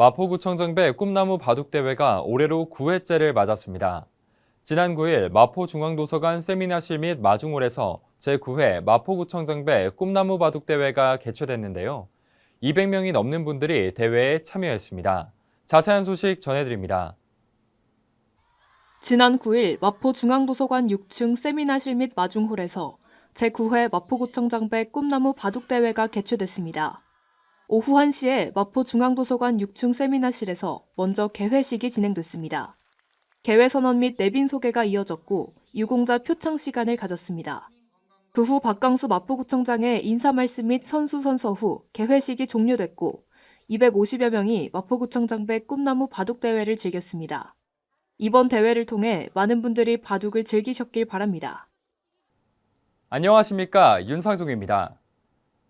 마포구청정배 꿈나무 바둑대회가 올해로 9회째를 맞았습니다. 지난 9일 마포중앙도서관 세미나실 및 마중홀에서 제9회 마포구청정배 꿈나무 바둑대회가 개최됐는데요. 200명이 넘는 분들이 대회에 참여했습니다. 자세한 소식 전해드립니다. 지난 9일 마포중앙도서관 6층 세미나실 및 마중홀에서 제9회 마포구청장배 꿈나무 바둑대회가 개최됐습니다. 오후 1시에 마포 중앙도서관 6층 세미나실에서 먼저 개회식이 진행됐습니다. 개회 선언 및 내빈 소개가 이어졌고 유공자 표창 시간을 가졌습니다. 그 후 박강수 마포구청장의 인사 말씀 및 선수 선서 후 개회식이 종료됐고 250여 명이 마포구청장배 꿈나무 바둑 대회를 즐겼습니다. 이번 대회를 통해 많은 분들이 바둑을 즐기셨길 바랍니다. 안녕하십니까. 윤상종입니다.